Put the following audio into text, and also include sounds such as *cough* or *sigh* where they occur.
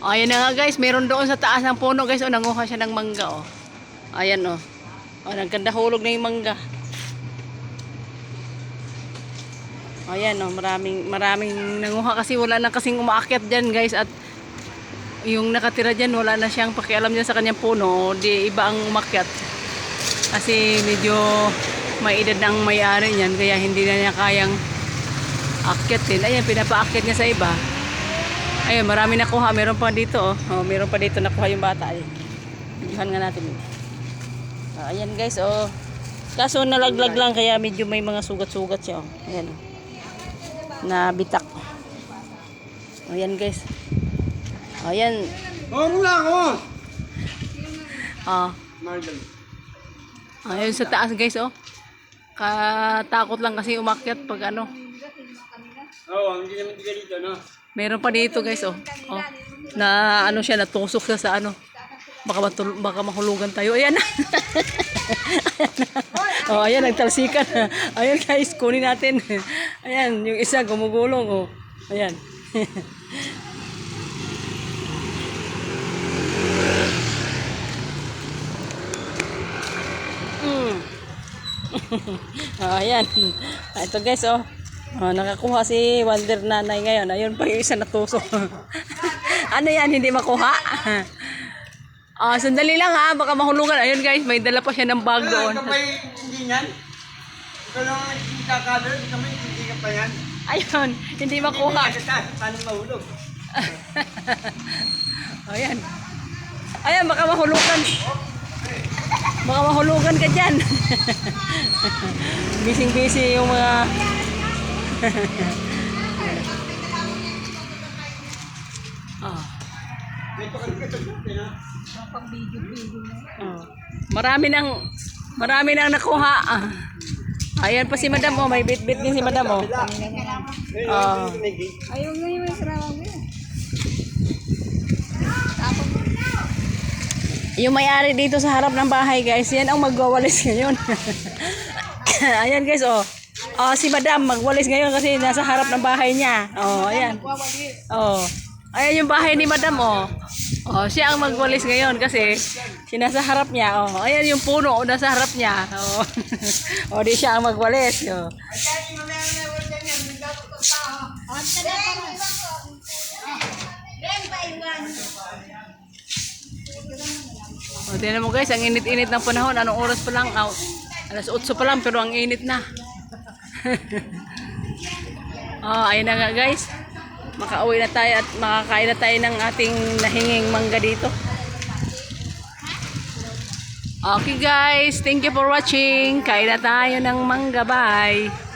Oh, ayan na nga guys, meron doon sa taas ng puno guys. Oh, nanguha siya ng mangga oh. Ayan oh. Oh, nagkanda hulog na yung mangga. Ayan oh, maraming maraming nanguha kasi wala na kasing umaakyat diyan guys at yung nakatira diyan wala na siyang pakialam diyan sa kanyang puno, di iba ang umakyat. Kasi medyo may edad ng may-ari niyan kaya hindi na niya kayang akyatin. Ayan, pinapaakyat niya sa iba. Ayun, marami nakuha. Meron pa dito, oh. oh meron pa dito nakuha yung bata. Ayun. Videohan nga natin. Ah, ayan guys, oh. Kaso nalaglag lang kaya medyo may mga sugat-sugat siya, oh. Ayan. oh. Na bitak. Oh, ayan guys. Oh, ayan. Oh, lang oh. Ah, Margal. ayun sa taas guys, oh. Katakot lang kasi umakyat pag ano. Oo, hindi naman tiga dito, no? Meron pa dito guys, oh. oh. Na ano siya, natusok siya sa ano. Baka, baka mahulugan tayo. Ayan *laughs* oh, ayan, nagtalsikan. Ayan guys, kunin natin. Ayan, yung isa gumugulong. Oh. Ayan. *laughs* mm. *laughs* oh, ayan. Ito guys, oh. Oh, nakakuha si Wonder Nanay ngayon. Ayun pa yung isa natusok. *laughs* ano yan, hindi makuha? *laughs* Ah, sandali lang ha, baka mahulugan. Ayun guys, may dala pa siya ng bag doon. Ikaw may hindi yan? Ikaw lang ang ikaw may hindi ka pa yan. Ayun, hindi makuha. Hindi ka paano mahulog? *laughs* Ayan. Ayan, baka mahulugan. Baka mahulugan ka dyan. Bising-busy yung mga... oh. Oh. Marami nang marami nang nakuha. Ah. Ayan pa si Madam oh, may bit-bit din si Madam oh. Ah. Ayaw nga yung mo yun. Yung may-ari dito sa harap ng bahay, guys, yan ang magwawalis ngayon. *laughs* ayan, guys, oh. Oh, si Madam magwalis ngayon kasi nasa harap ng bahay niya. Oh, ayan. Oh. Ayan yung bahay ni Madam, oh. Oh, siya ang magwalis ngayon kasi siya nasa harap niya. Oh, ayan yung puno oh, nasa harap niya. Oh. *laughs* oh, di siya ang magwalis. Oh. O, tingnan mo guys, ang init-init ng panahon. Anong oras pa lang? Oh, alas 8 pa lang, pero ang init na. Oh, *laughs* ayun na nga guys. Makauwi na tayo at makakain na tayo ng ating nahinging mangga dito. Okay guys, thank you for watching. Kain na tayo ng mangga. Bye!